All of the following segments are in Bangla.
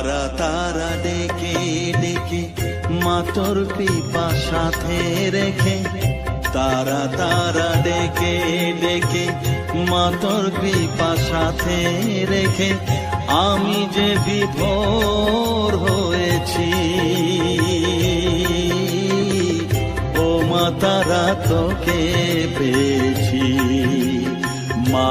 তারা তারা ডেকে ডেকে মাতর কৃপা সাথে রেখে। তারা তারা ডেকে ডেকে মাতর কৃপা সাথে রেখে। আমি যে বিভোর হয়েছি, ও মা তারা তোকে পেয়েছি। মা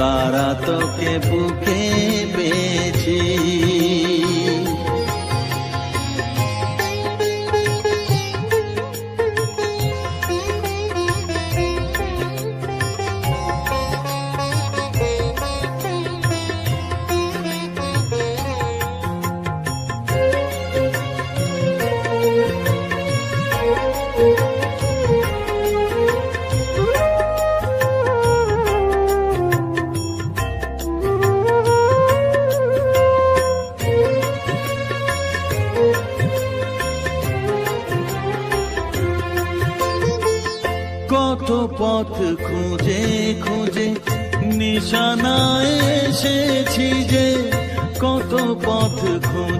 তারা তোকে বুকে পেয়েছি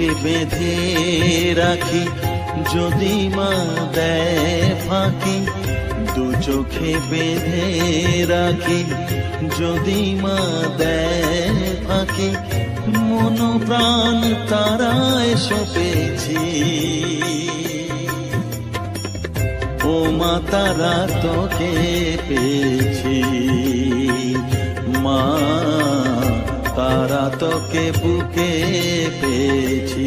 চোখে বেঁধে রাখি, যদি মা দেয় ফাঁকি, দু চোখে বেঁধে রাখি, যদি মা দেয় ফাঁকি মন প্রাণ তারায় সপেছি। ও মা, তারা তোকে পেয়েছি। মা তারা তোকে বুকে পেয়েছি।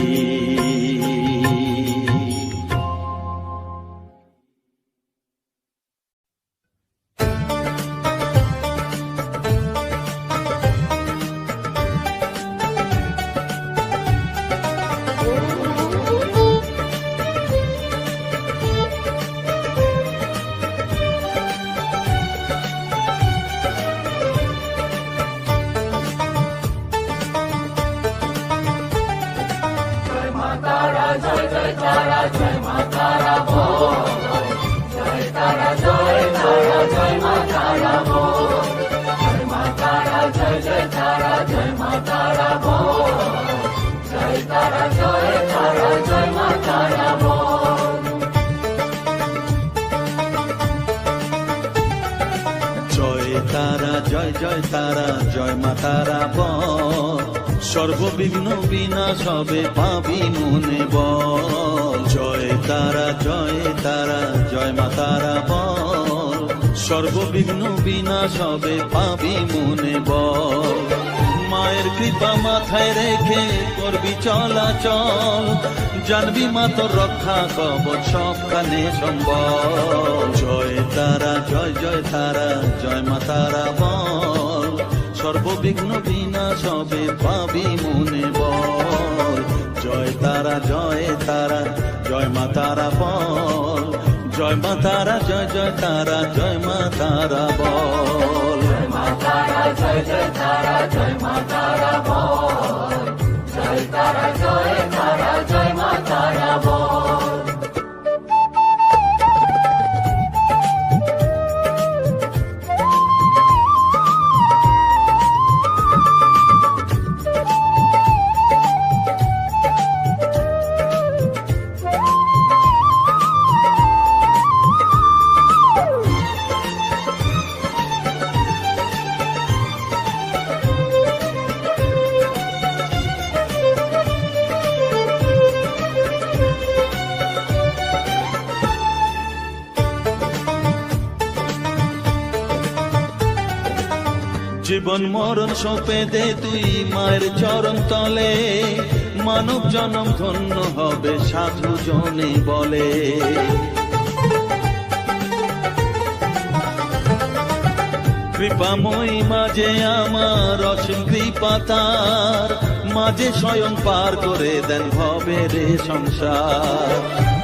তারা জয় মা তারা বল। সর্ববিঘ্ন বিনাশ হবে পাবি মনে বল। জয় তারা জয় তারা, জয় মা তারা বল। সর্ববিঘ্ন বিনাশ হবে পাবি মনে বল। মায়ের কৃপা মাথায় রেখে করবি চলাচল জানবি মা তোর রক্ষা কবচ সবখানে সম্বল। জয় তারা, জয় জয় তারা, জয় মা তারা বল। সর্ববিঘ্ন বিনাশ হবে পাবি মনে বল। জয় তারা জয় তারা, জয় মা তারা বল। জয় মা তারা, জয় জয় তারা, জয় মা তারা বল। জীবন মরণ সপে দে তুই মায়ের চরণ তলে। মানব জনম ধন্য হবে সাধু জনে বলে। কৃপাময়ী মাঝে আমার অসীম কৃপা তার। মাঝে স্বয়ং পার করে দেন ভবে রে সংসার।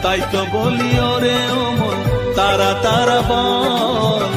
তাই তো বলি, ওরে ওমন তারা তারা বল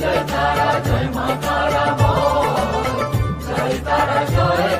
Jai Tara, Jai Ma Tara, Jai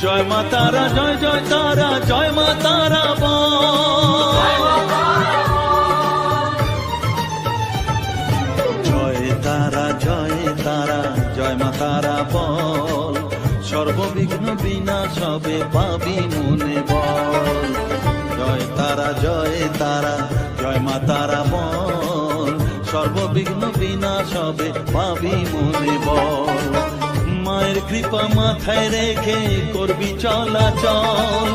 জয় মা তারা, জয় জয় তারা, জয় মা তারা জয় তারা জয় তারা, জয় মা তারা বল। সর্ববিঘ্ন বিনাশ হবে পাবি মনে বল। জয় তারা জয় তারা, জয় মা তারা বল। সর্ববিঘ্ন বিনাশ হবে পাবি মনে বল। মায়ের কৃপা মাথায় রেখে করবি চলাচল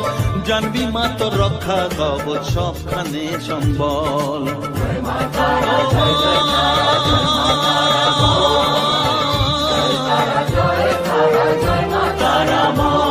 জানবি মা তো রক্ষা কব সবখানে সম্বল তারা মা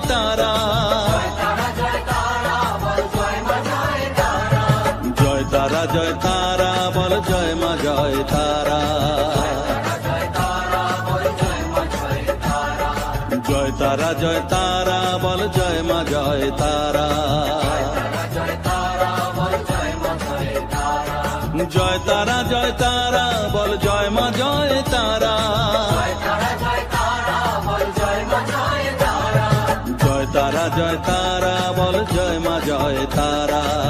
জয় তারা।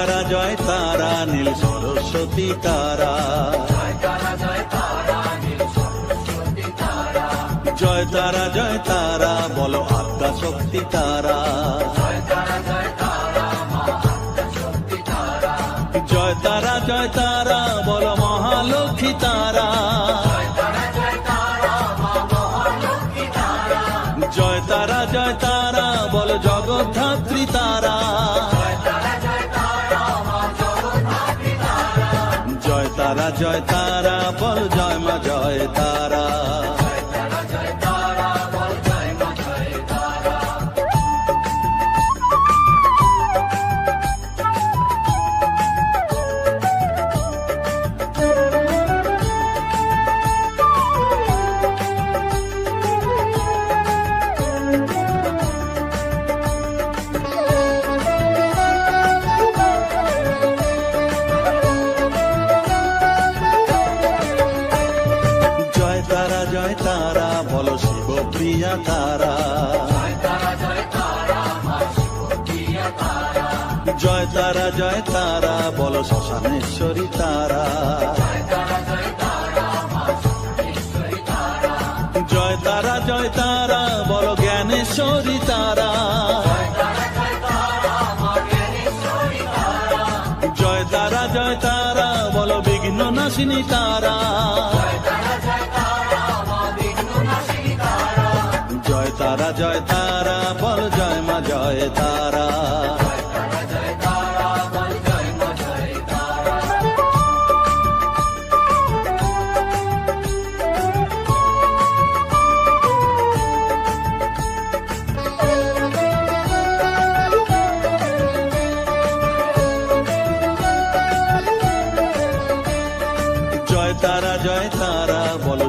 তারা জয় তারা নীল সরস্বতী তারা। জয় তারা জয় তারা বলো আত্মা শক্তি তারা। cara জয় তারা জয় তারা বল জ্ঞানেশ্বরী তারা। জয় তারা জয় তারা, বল বিঘ্ন নাশিনী তারা। জয় তারা জয় তারা, বল জয় মা, জয় তারা। জয় তারা জয় তারা বলো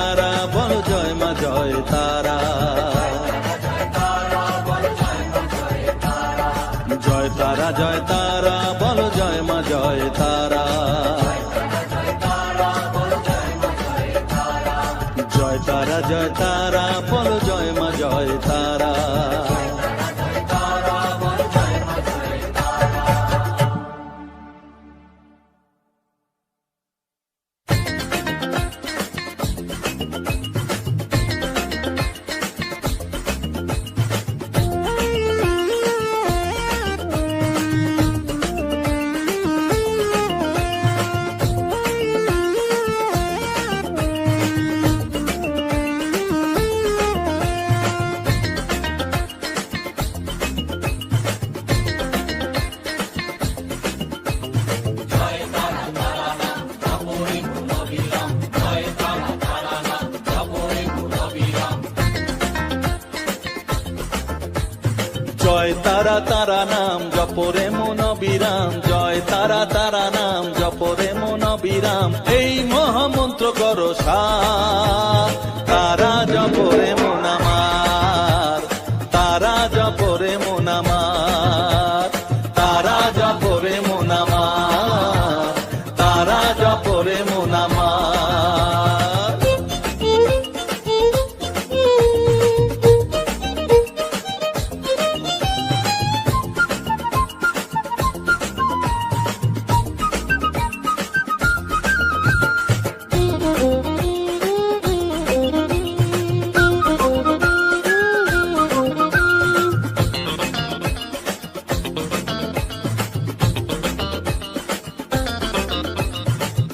তারা নাম জপরে মন বিরাম এই মহামন্ত্র করো সার। তারা জপরে মন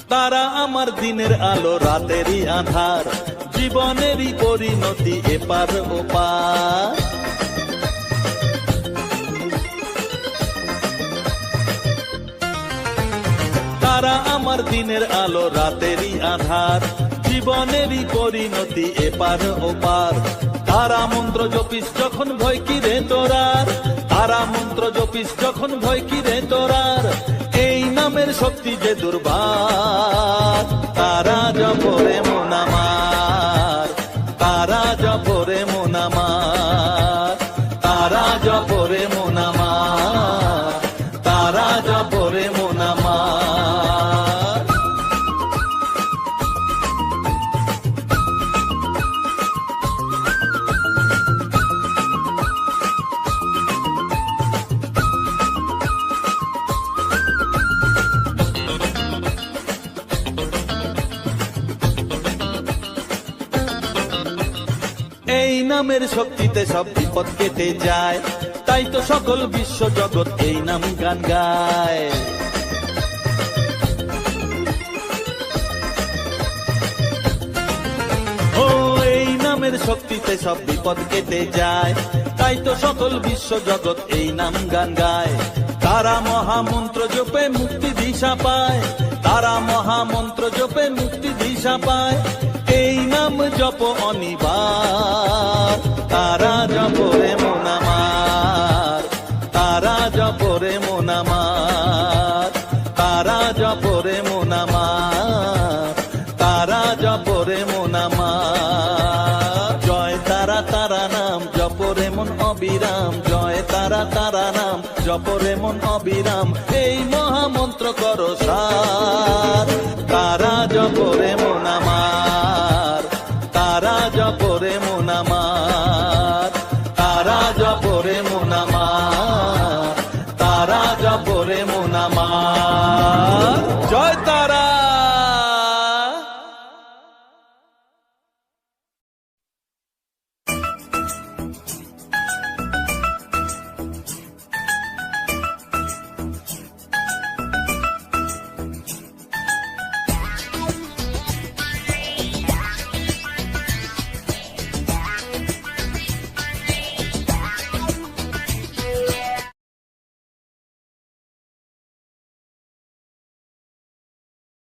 তারা আমার দিনের আলো রাতেরই আধার। জীবনেরই পরিণতি এপার ওপার। তারা আমার দিনের আলো রাতেরই আধার। জীবনেরই পরিণতি এপার ওপার। তারা মন্ত্র জপিস যখন ভয় কি রে তোরার। তারা মন্ত্র জপিস যখন ভয় কি রে তোরার। এই নামের শক্তি যে দুর্বার তারা জপরে মন শক্তিতে সব বিপদ কেটে যায়। তাই তো সকল বিশ্ব জগৎ এই নাম গান গায়। ও, এই নামের শক্তিতে সব বিপদ কেটে যায়। তাই তো সকল বিশ্ব জগৎ এই নাম গান গায়। তারা মহামন্ত্র জপে মুক্তি দিশা পায়। তারা মহামন্ত্র জপে মুক্তি দিশা পায়। এই নাম জপ অনিবার। তারা জপরে মন আমার, তারা জপরে মন আমার, তারা জপরে মন আমার, তারা জপরে মন আমার। জয় তারা তারা নাম, জপরে মন অবিরাম। জয় তারা তারা নাম, জপরে মন অবিরাম। এই মহামন্ত্র কর সার, তারা জপরে মন আমার।